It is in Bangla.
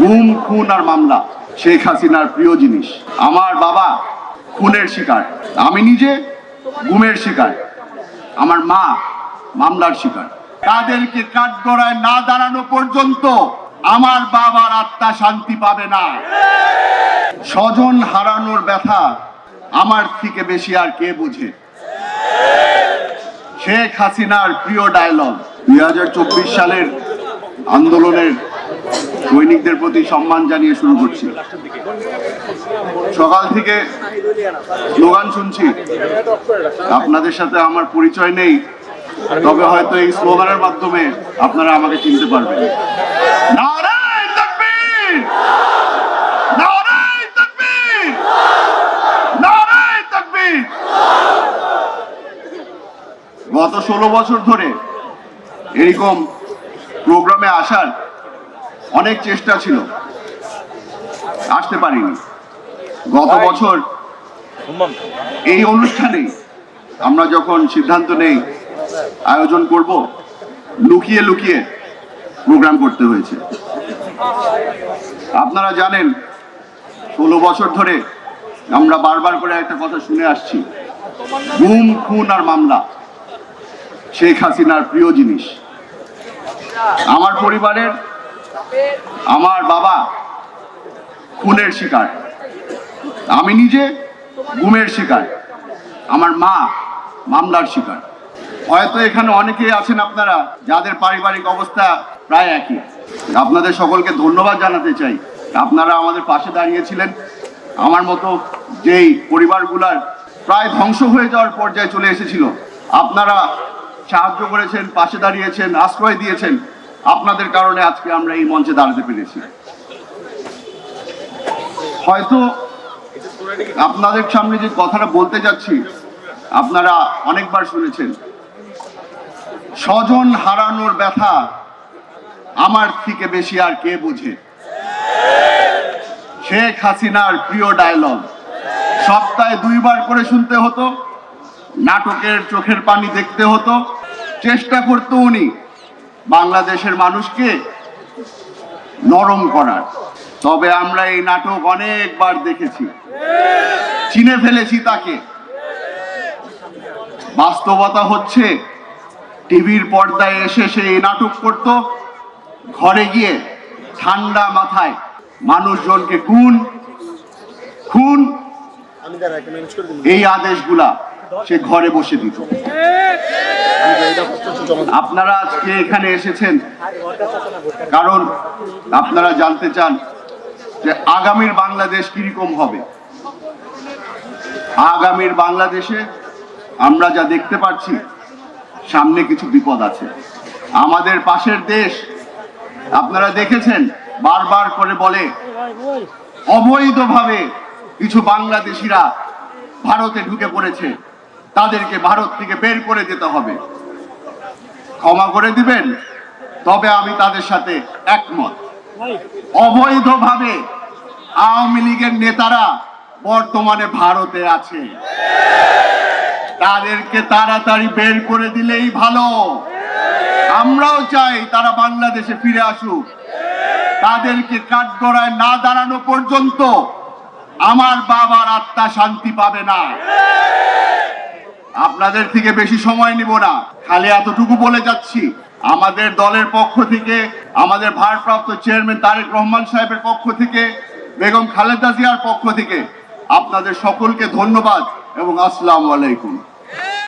গুম খুন আর মামলা, শেখ হাসিনার প্রিয় জিনিস। আমার বাবা খুনের শিকার, আমি নিজে গুমের শিকার, আমার মা মামলার শিকার। তাদেরকে কাঠগড়ায় না দাঁড়ানো পর্যন্ত আমার বাবার আত্মা শান্তি পাবে না। স্বজন হারানোর ব্যথা আমার থেকে বেশি আর কে বুঝে? শেখ হাসিনার প্রিয় ডায়লগ দুই হাজার চব্বিশ সালের আন্দোলনের সৈনিকদের প্রতি সম্মান জানিয়ে শুরু করছি। সকাল থেকে স্লোগান শুনছি। আপনাদের সাথে আমার পরিচয় নেই, তবে হয়তো এই স্লোগানের মাধ্যমে আপনারা আমাকে চিনতে পারবেন! গত ষোলো বছর ধরে এরকম প্রোগ্রামে আসার অনেক চেষ্টা ছিল। আসতে পারিনি। গত বছর এই অনুষ্ঠানে আমরা যখন সিদ্ধান্ত নেই আয়োজন করব লুকিয়ে লুকিয়ে প্রোগ্রাম করতে হয়েছে। আপনারা জানেন ষোলো বছর ধরে আমরা বারবার করে একটা কথা শুনে আসছি। গুম খুন আর মামলা শেখ হাসিনার প্রিয় জিনিস। আমার পরিবারের আমার বাবা খুনের শিকার। আমি নিজে গুমের শিকার। আমার মা মামলার শিকার। হয়তো এখানে অনেকেই আছেন আপনারা, যাদের পারিবারিক অবস্থা প্রায় একই। আপনাদের সকলকে ধন্যবাদ জানাতে চাই। আপনারা আমাদের পাশে দাঁড়িয়েছিলেন। আমার মতো যেই পরিবারগুলার প্রায় ধ্বংস হয়ে যাওয়ার পর্যায়ে চলে এসেছিল, আপনারা সাহায্য করেছেন, পাশে দাঁড়িয়েছেন, আশ্রয় দিয়েছেন। আপনাদের কারণে আজকে আমরা এই মঞ্চে দাঁড়াতে পেরেছি। হয়তো আপনাদের সামনে যে কথাটা বলতে যাচ্ছি, আপনারা অনেকবার শুনেছেন। স্বজন হারানোর ব্যথা আমার থেকে বেশি আর কে বুঝে? শেখ হাসিনার প্রিয় ডায়লগ সপ্তাহে দুইবার করে শুনতে হতো, নাটকের চোখের পানি দেখতে হতো, চেষ্টা করতো উনি। বাংলাদেশের মানুষকে নরম করার। তবে আমরা এই নাটক অনেকবার দেখেছি। চিনে ফেলেছি তাকে। বাস্তবতা হচ্ছে টিভির পর্দায় এসে সে এই নাটক করত। ঘরে গিয়ে ঠান্ডা মাথায় মানুষজনকে খুন খুন। এই আদেশগুলা সে ঘরে বসে দিত। আপনারা আজকে এখানে এসেছেন কারণ আপনারা জানতে চান যে আগামীর বাংলাদেশ কীরকম হবে। আগামীর বাংলাদেশে আমরা যা দেখতে পাচ্ছি, সামনে কিছু বিপদ আছে। আমাদের পাশের দেশ, আপনারা দেখেছেন, বারবার করে বলে, অবৈধভাবে কিছু বাংলাদেশিরা ভারতে ঢুকে পড়েছে। তাদেরকে ভারত থেকে বের করে যেতে হবে। ক্ষমা করে দিবেন, তবে আমি তাদের সাথে একমত। অবৈধভাবে আওয়ামী লীগের নেতারা বর্তমানে ভারতে আছে। তাদেরকে তাড়াতাড়ি বের করে দিলেই ভালো। আমরাও চাই তারা বাংলাদেশে ফিরে আসুক। তাদেরকে কাঠগড়ায় না দাঁড়ানো পর্যন্ত আমার বাবার আত্মা শান্তি পাবে না। আপনাদের থেকে বেশি সময় নিব না। খালি এতটুকু বলে যাচ্ছি, আমাদের দলের পক্ষ থেকে, আমাদের ভারপ্রাপ্ত চেয়ারম্যান তারেক রহমান সাহেবের পক্ষ থেকে, বেগম খালেদা জিয়ার পক্ষ থেকে আপনাদের সকলকে ধন্যবাদ এবং আসসালামু আলাইকুম।